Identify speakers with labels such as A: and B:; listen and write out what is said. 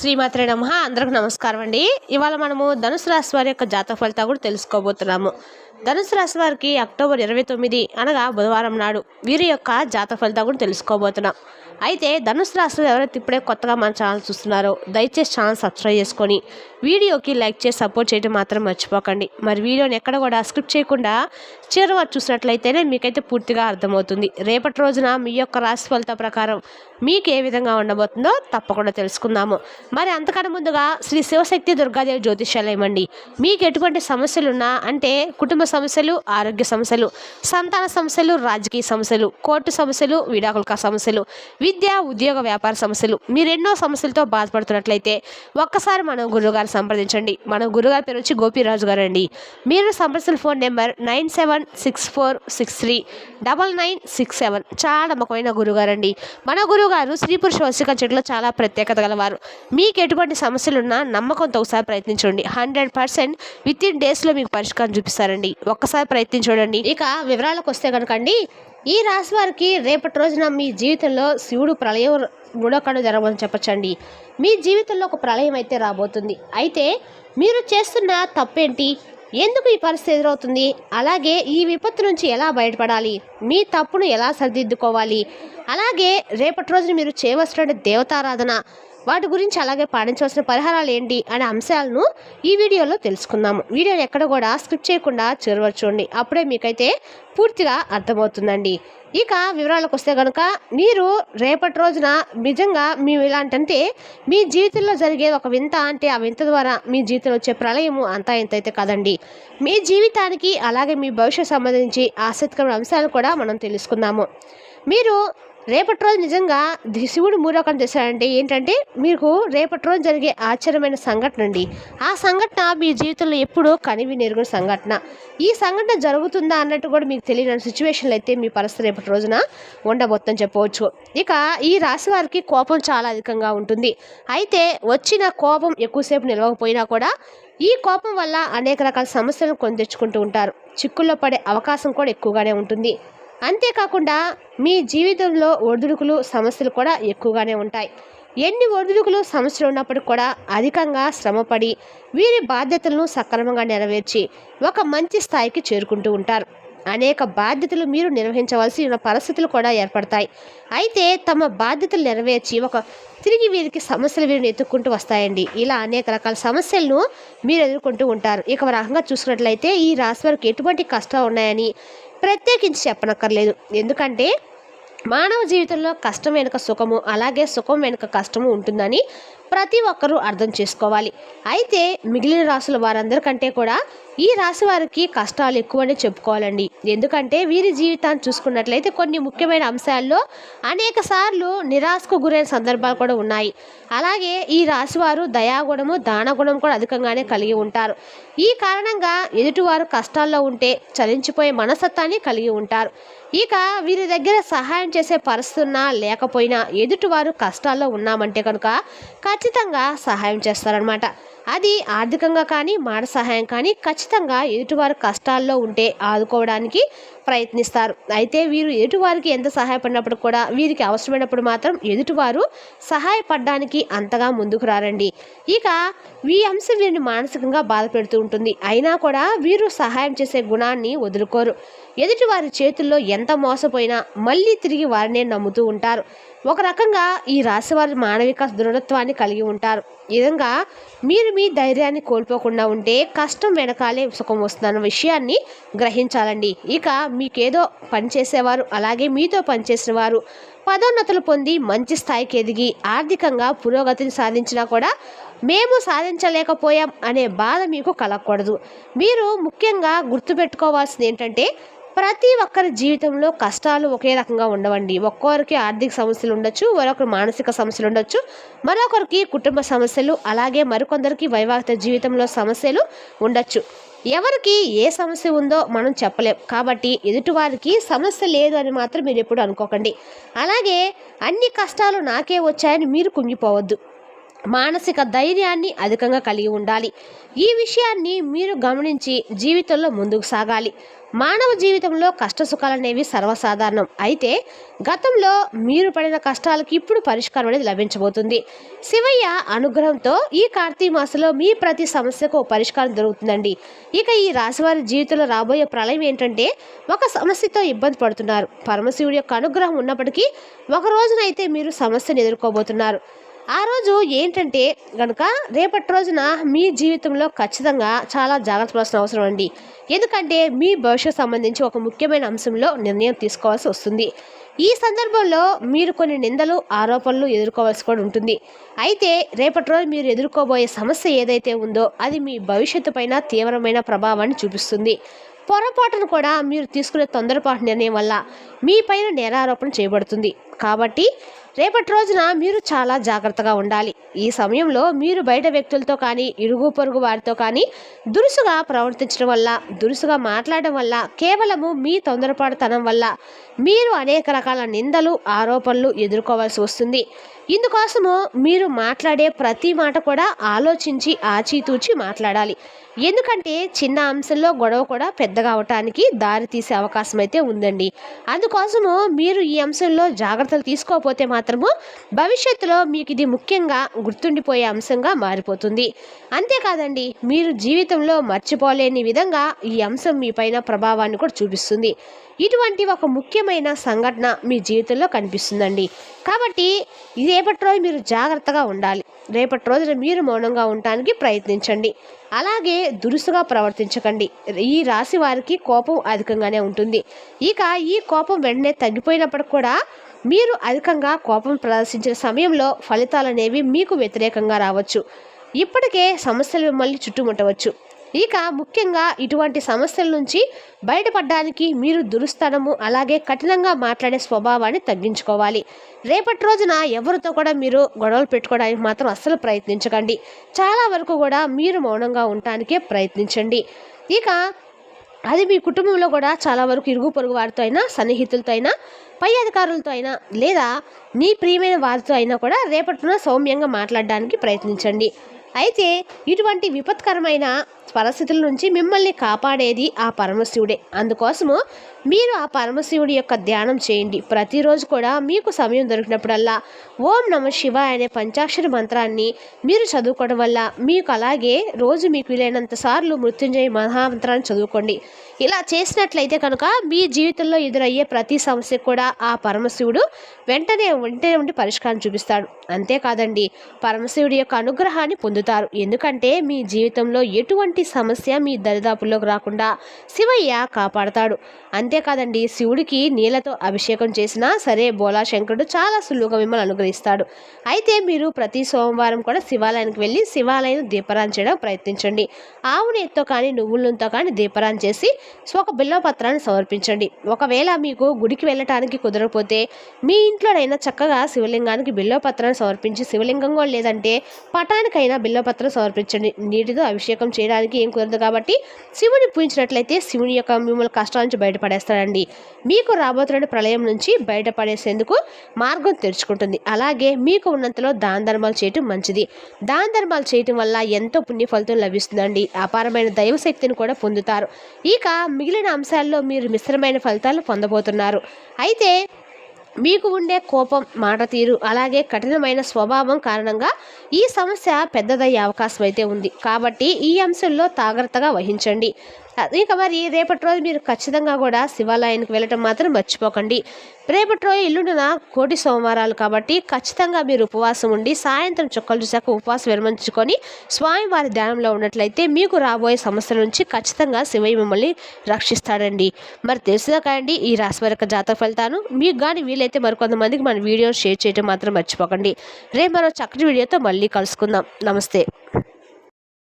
A: శ్రీమాత్రే నమ. అందరికి నమస్కారం అండి. ఇవాళ మనము ధనుసు రాశి వారి యొక్క జాతక ఫలితాలు కూడా తెలుసుకోబోతున్నాము. ధనుసు రాశి వారికి అక్టోబర్ ఇరవై తొమ్మిది అనగా బుధవారం నాడు వీరి యొక్క జాతక ఫలితాలు కూడా తెలుసుకోబోతున్నాం. అయితే ధనుసు రాశిలో ఎవరైతే ఇప్పుడే కొత్తగా మన ఛానల్ చూస్తున్నారో దయచేసి ఛానల్ సబ్స్క్రైబ్ చేసుకొని వీడియోకి లైక్ చేసి సపోర్ట్ చేయడం మాత్రం మర్చిపోకండి. మరి వీడియోని ఎక్కడ కూడా స్క్రిప్ట్ చేయకుండా చివరి వారు చూసినట్లయితేనే మీకైతే పూర్తిగా అర్థమవుతుంది. రేపటి రోజున మీ యొక్క రాశి ఫలిత ప్రకారం మీకు ఏ విధంగా ఉండబోతుందో తప్పకుండా తెలుసుకుందాము. మరి అంతకన్నా ముందుగా శ్రీ శివశక్తి దుర్గాదేవి జ్యోతిష్యాలయం అండి. మీకు ఎటువంటి సమస్యలున్నా అంటే కుటుంబ సమస్యలు ఆరోగ్య సమస్యలు సంతాన సమస్యలు రాజకీయ సమస్యలు కోర్టు సమస్యలు విడాకులక సమస్యలు విద్య ఉద్యోగ వ్యాపార సమస్యలు మీరు ఎన్నో సమస్యలతో బాధపడుతున్నట్లయితే ఒక్కసారి మన గురువుగారు సంప్రదించండి. మన గురుగారి పేరు వచ్చి గోపీరాజు గారు అండి మీరు సంప్రదించిన phone number nine seven six four six three double nine six seven. చాలా నమ్మకమైన గురుగారు అండి మన గురువుగారు స్త్రీ పురుష వశిక చెట్లో చాలా ప్రత్యేకత గలవారు. మీకు ఎటువంటి సమస్యలున్నా నమ్మకంతో ఒకసారి ప్రయత్నించండి. హండ్రెడ్ పర్సెంట్ విత్ ఇన్ డేస్లో మీకు పరిష్కారం చూపిస్తారండి. ఒక్కసారి ప్రయత్నించండి ఇక వివరాలకు వస్తే కనుక అండి ఈ రాశి వారికి రేపటి రోజున మీ జీవితంలో శివుడు ప్రళయం మూడో జరగమని చెప్పచ్చండి. మీ జీవితంలో ఒక ప్రళయం అయితే రాబోతుంది. అయితే మీరు చేస్తున్న తప్పేంటి? ఎందుకు ఈ పరిస్థితి ఎదురవుతుంది? అలాగే ఈ విపత్తు నుంచి ఎలా బయటపడాలి? మీ తప్పును ఎలా సరిదిద్దుకోవాలి? అలాగే రేపటి రోజున మీరు చేయవలసిన దేవతారాధన వాటి గురించి అలాగే పాటించవలసిన పరిహారాలు ఏంటి అనే అంశాలను ఈ వీడియోలో తెలుసుకుందాము వీడియోని ఎక్కడ కూడా స్కిప్ చేయకుండా చివరి చూడండి. అప్పుడే మీకైతే పూర్తిగా అర్థమవుతుందండి. ఇక వివరాలకు వస్తే కనుక మీరు రేపటి రోజున నిజంగా మేము ఇలాంటంటే మీ జీవితంలో జరిగే ఒక వింత అంటే ఆ వింత ద్వారా మీ జీవితంలో వచ్చే ప్రళయము అంతా ఇంత అయితే కదండి. మీ జీవితానికి అలాగే మీ భవిష్యత్ సంబంధించి ఆసక్తికరమైన అంశాలు కూడా మనం తెలుసుకుందాము. మీరు రేపటి రోజు నిజంగా శివుడు మూడోకం చేశాడంటే ఏంటంటే మీకు రేపటి రోజు జరిగే ఆశ్చర్యమైన సంఘటన అండి. ఆ సంఘటన మీ జీవితంలో ఎప్పుడూ కనివి నెరుగున సంఘటన. ఈ సంఘటన జరుగుతుందా అన్నట్టు కూడా మీకు తెలియని సిచ్యువేషన్లు అయితే మీ పరిస్థితి రేపటి రోజున ఉండబోతుందని చెప్పవచ్చు. ఇక ఈ రాశి వారికి కోపం చాలా అధికంగా ఉంటుంది. అయితే వచ్చిన కోపం ఎక్కువసేపు నిలవకపోయినా కూడా ఈ కోపం వల్ల అనేక రకాల సమస్యలను కొని తెచ్చుకుంటూ ఉంటారు. చిక్కుల్లో పడే అవకాశం కూడా ఎక్కువగానే ఉంటుంది. అంతేకాకుండా మీ జీవితంలో ఒడిదుడుకులు సమస్యలు కూడా ఎక్కువగానే ఉంటాయి. ఎన్ని ఒడిదుడుకులు సమస్యలు ఉన్నప్పటికీ కూడా అధికంగా శ్రమపడి వీరి బాధ్యతలను సక్రమంగా నెరవేర్చి ఒక మంచి స్థాయికి చేరుకుంటూ ఉంటారు. అనేక బాధ్యతలు మీరు నిర్వహించవలసి ఉన్న పరిస్థితులు కూడా ఏర్పడతాయి. అయితే తమ బాధ్యతలు నెరవేర్చి ఒక తిరిగి వీరికి సమస్యలు వీరిని ఎత్తుక్కుంటూ వస్తాయండి. ఇలా అనేక రకాల సమస్యలను మీరు ఎదుర్కొంటూ ఉంటారు. ఇక రకంగా చూసుకున్నట్లయితే ఈ రాశి వారికి ఎటువంటి కష్టాలు ఉన్నాయని ప్రత్యేకించి చెప్పనక్కర్లేదు. ఎందుకంటే మానవ జీవితంలో కష్టం వెనుక సుఖము అలాగే సుఖం వెనుక కష్టము ఉంటుందని ప్రతి ఒక్కరూ అర్థం చేసుకోవాలి. అయితే మిగిలిన రాసుల వారందరికంటే కూడా ఈ రాశి వారికి కష్టాలు ఎక్కువని చెప్పుకోవాలండి. ఎందుకంటే వీరి జీవితాన్ని చూసుకున్నట్లయితే కొన్ని ముఖ్యమైన అంశాల్లో అనేక సార్లు నిరాశకు గురైన సందర్భాలు కూడా ఉన్నాయి. అలాగే ఈ రాశివారు దయాగుణము దానగుణం కూడా అధికంగానే కలిగి ఉంటారు. ఈ కారణంగా ఎదుటివారు కష్టాల్లో ఉంటే చలించిపోయే మనస్తత్వాన్ని కలిగి ఉంటారు. ఇక వీరి దగ్గర సహాయం చేసే పరిస్థితున్నా లేకపోయినా ఎదుటివారు కష్టాల్లో ఉన్నామంటే కనుక ఖచ్చితంగా సహాయం చేస్తారనమాట అది ఆర్థికంగా కానీ మాట సహాయం కానీ ఖచ్చితంగా ఎదుటివారు కష్టాల్లో ఉంటే ఆదుకోవడానికి ప్రయత్నిస్తారు. అయితే వీరు ఎదుటివారికి ఎంత సహాయపడినప్పుడు కూడా వీరికి అవసరమైనప్పుడు మాత్రం ఎదుటివారు సహాయపడడానికి అంతగా ముందుకు రారండి. ఇక ఈ అంశం వీరిని మానసికంగా బాధ పెడుతూ ఉంటుంది. అయినా కూడా వీరు సహాయం చేసే గుణాన్ని వదులుకోరు. ఎదుటివారి చేతుల్లో ఎంత మోసపోయినా మళ్ళీ తిరిగి వారినే నమ్ముతూ ఉంటారు. ఒక రకంగా ఈ రాశివారి మానవిక దృఢత్వాన్ని కలిగి ఉంటారు. ఈ విధంగా మీరు మీ ధైర్యాన్ని కోల్పోకుండా ఉంటే కష్టం వెనకాలే సుఖం వస్తుందన్న విషయాన్ని గ్రహించాలండి. ఇక మీకేదో పనిచేసేవారు అలాగే మీతో పనిచేసిన వారు పదోన్నతులు పొంది మంచి స్థాయికి ఎదిగి ఆర్థికంగా పురోగతిని సాధించినా కూడా మేము సాధించలేకపోయాం అనే బాధ మీకు కలగకూడదు. మీరు ముఖ్యంగా గుర్తుపెట్టుకోవాల్సింది ఏంటంటే ప్రతి ఒక్కరి జీవితంలో కష్టాలు ఒకే రకంగా ఉండవండి. ఒక్కొక్కరికి ఆర్థిక సమస్యలు ఉండొచ్చు మరొకరు మానసిక సమస్యలు ఉండొచ్చు మరొకరికి కుటుంబ సమస్యలు అలాగే మరికొందరికి వైవాహిక జీవితంలో సమస్యలు ఉండొచ్చు. ఎవరికి ఏ సమస్య ఉందో మనం చెప్పలేం. కాబట్టి ఎదుటివారికి సమస్య లేదు అని మాత్రం మీరు ఎప్పుడు అనుకోకండి. అలాగే అన్ని కష్టాలు నాకే వచ్చాయని మీరు కుంగిపోవద్దు. మానసిక ధైర్యాన్ని అధికంగా కలిగి ఉండాలి. ఈ విషయాన్ని మీరు గమనించి జీవితంలో ముందుకు సాగాలి. మానవ జీవితంలో కష్ట సుఖాలు అనేవి సర్వసాధారణం. అయితే గతంలో మీరు పడిన కష్టాలకు ఇప్పుడు పరిష్కారం అనేది లభించబోతుంది. శివయ్య అనుగ్రహంతో ఈ కార్తీక మాసంలో మీ ప్రతి సమస్యకు పరిష్కారం దొరుకుతుందండి. ఇక ఈ రాశివారి జీవితంలో రాబోయే ప్రళయం ఏంటంటే ఒక సమస్యతో ఇబ్బంది పడుతున్నారు. పరమశివుడి యొక్క అనుగ్రహం ఉన్నప్పటికీ ఒక రోజునైతే మీరు సమస్యను ఎదుర్కోబోతున్నారు. ఆ రోజు ఏంటంటే కనుక రేపటి రోజున మీ జీవితంలో ఖచ్చితంగా చాలా జాగ్రత్త పడాల్సిన అవసరం అండి. ఎందుకంటే మీ భవిష్యత్ సంబంధించి ఒక ముఖ్యమైన అంశంలో నిర్ణయం తీసుకోవాల్సి వస్తుంది. ఈ సందర్భంలో మీరు కొన్ని నిందలు ఆరోపణలు ఎదుర్కోవాల్సి కూడా ఉంటుంది. అయితే రేపటి రోజు మీరు ఎదుర్కోబోయే సమస్య ఏదైతే ఉందో అది మీ భవిష్యత్తు పైన తీవ్రమైన ప్రభావాన్ని చూపిస్తుంది. పొరపాటును కూడా మీరు తీసుకునే తొందరపాటు నిర్ణయం వల్ల మీ పైన నేరారోపణ చేయబడుతుంది. కాబట్టి రేపటి రోజున మీరు చాలా జాగ్రత్తగా ఉండాలి. ఈ సమయంలో మీరు బయట వ్యక్తులతో కానీ ఇరుగు పొరుగు వారితో కానీ దురుసుగా ప్రవర్తించడం వల్ల దురుసుగా మాట్లాడడం వల్ల కేవలము మీ తొందరపాటుతనం వల్ల మీరు అనేక రకాల నిందలు ఆరోపణలు ఎదుర్కోవాల్సి వస్తుంది. ఇందుకోసము మీరు మాట్లాడే ప్రతి మాట కూడా ఆలోచించి ఆచితూచి మాట్లాడాలి. ఎందుకంటే చిన్న అంశంలో గొడవ కూడా పెద్దగా అవటానికి దారి తీసే అవకాశం అయితే ఉందండి. అందుకోసము మీరు ఈ అంశంలో జాగ్రత్తలు తీసుకోకపోతే మాత్రము భవిష్యత్తులో మీకు ఇది ముఖ్యంగా గుర్తుండిపోయే అంశంగా మారిపోతుంది. అంతేకాదండి మీరు జీవితంలో మర్చిపోలేని విధంగా ఈ అంశం మీ పైన ప్రభావాన్ని కూడా చూపిస్తుంది. ఇటువంటి ఒక ముఖ్యమైన సంఘటన మీ జీవితంలో కనిపిస్తుందండి. కాబట్టి రేపటి రోజు మీరు జాగ్రత్తగా ఉండాలి. రేపటి రోజున మీరు మౌనంగా ఉండటానికి ప్రయత్నించండి. అలాగే దురుసుగా ప్రవర్తించకండి. ఈ రాశి వారికి కోపం అధికంగానే ఉంటుంది. ఇక ఈ కోపం వెంటనే తగ్గిపోయినప్పటికి కూడా మీరు అధికంగా కోపం ప్రదర్శించిన సమయంలో ఫలితాలు అనేవి మీకు వ్యతిరేకంగా రావచ్చు. ఇప్పటికే సమస్యలు మిమ్మల్ని చుట్టుముట్టవచ్చు. ఇక ముఖ్యంగా ఇటువంటి సమస్యల నుంచి బయటపడడానికి మీరు దురుస్తనము అలాగే కఠినంగా మాట్లాడే స్వభావాన్ని తగ్గించుకోవాలి. రేపటి రోజున ఎవరితో కూడా మీరు గొడవలు పెట్టుకోవడానికి మాత్రం అస్సలు ప్రయత్నించకండి. చాలా వరకు కూడా మీరు మౌనంగా ఉండటానికే ప్రయత్నించండి. ఇక అది మీ కుటుంబంలో కూడా చాలా వరకు ఇరుగు పొరుగు వారితో అయినా సన్నిహితులతో అయినా పై అధికారులతో అయినా లేదా మీ ప్రియమైన వారితో అయినా కూడా రేపటిన సౌమ్యంగా మాట్లాడడానికి ప్రయత్నించండి. అయితే ఇటువంటి విపత్కరమైన పరిస్థితుల నుంచి మిమ్మల్ని కాపాడేది ఆ పరమశివుడే. అందుకోసము మీరు ఆ పరమశివుడి యొక్క ధ్యానం చేయండి. ప్రతిరోజు కూడా మీకు సమయం దొరికినప్పుడల్లా ఓం నమ శివ అనే పంచాక్షర మంత్రాన్ని మీరు చదువుకోవడం వల్ల మీకు అలాగే రోజు మీకు వీలైనంత సార్లు మృత్యుంజయ మహామంత్రాన్ని చదువుకోండి. ఇలా చేసినట్లయితే కనుక మీ జీవితంలో ఎదురయ్యే ప్రతి సమస్య కూడా ఆ పరమశివుడు వెంటనే వెంటనే ఉండి పరిష్కారం చూపిస్తాడు. అంతేకాదండి పరమశివుడి యొక్క అనుగ్రహాన్ని పొందుతారు. ఎందుకంటే మీ జీవితంలో ఎటువంటి సమస్య మీ దరిదాపుల్లోకి రాకుండా శివయ్య కాపాడతాడు. అంతేకాదండి శివుడికి నీళ్ళతో అభిషేకం చేసినా సరే బోలా శంకరుడు చాలా సులువుగా మిమ్మల్ని అనుగ్రహిస్తాడు. అయితే మీరు ప్రతి సోమవారం కూడా శివాలయానికి వెళ్ళి శివాలయం దీపరాన్ చేయడం ప్రయత్నించండి. ఆవు నెయ్యితో కానీ నువ్వుల నూనెతో కానీ దీపరాన్ చేసి ఒక బిల్వపత్రాన్ని సమర్పించండి. ఒకవేళ మీకు గుడికి వెళ్ళటానికి కుదరకపోతే మీ ఇంట్లోనైనా చక్కగా శివలింగానికి బిల్వపత్రాన్ని సమర్పించి శివలింగం కూడా లేదంటే పటానికైనా బిల్వపత్రం సమర్పించండి. నీటితో అభిషేకం చేయడానికి ఏం కుదరదు కాబట్టి శివుని పూజించినట్లయితే శివుని యొక్క మిమ్మల్ని కష్టాల నుంచి బయటపడేస్తాడండి మీకు రాబోతున్న ప్రళయం నుంచి బయటపడేసేందుకు మార్గం తెరుచుకుంటుంది. అలాగే మీకు ఉన్నంతలో దాన ధర్మాలు చేయటం మంచిది. దాన ధర్మాలు చేయటం వల్ల ఎంతో పుణ్య ఫలితం లభిస్తుందండి. అపారమైన దైవశక్తిని కూడా పొందుతారు. ఇక మిగిలిన అంశాల్లో మీరు మిశ్రమైన ఫలితాలు పొందబోతున్నారు. అయితే మీకు ఉండే కోపం మాట తీరు అలాగే కఠినమైన స్వభావం కారణంగా ఈ సమస్య పెద్దదయ్యే అవకాశం అయితే ఉంది. కాబట్టి ఈ అంశంలో జాగ్రత్తగా వహించండి. ఇక మరి రేపటి రోజు మీరు ఖచ్చితంగా కూడా శివాలయానికి వెళ్ళటం మాత్రం మర్చిపోకండి. రేపటి రోజు ఇల్లుండిన కోటి సోమవారాలు కాబట్టి ఖచ్చితంగా మీరు ఉపవాసం ఉండి సాయంత్రం చుక్కలు చూశాక ఉపవాసం విరమించుకొని స్వామివారి ధ్యానంలో ఉన్నట్లయితే మీకు రాబోయే సమస్యల నుంచి ఖచ్చితంగా శివయ్య మిమ్మల్ని రక్షిస్తాడండి. మరి తెలుసుగా కాయండి ఈ రాశి వరకు జాతక ఫలితాను మీకు కానీ వీలైతే మరికొంతమందికి మన వీడియో షేర్ చేయడం మాత్రం మర్చిపోకండి. రేపు మరో చక్కటి వీడియోతో మళ్ళీ కలుసుకుందాం. నమస్తే.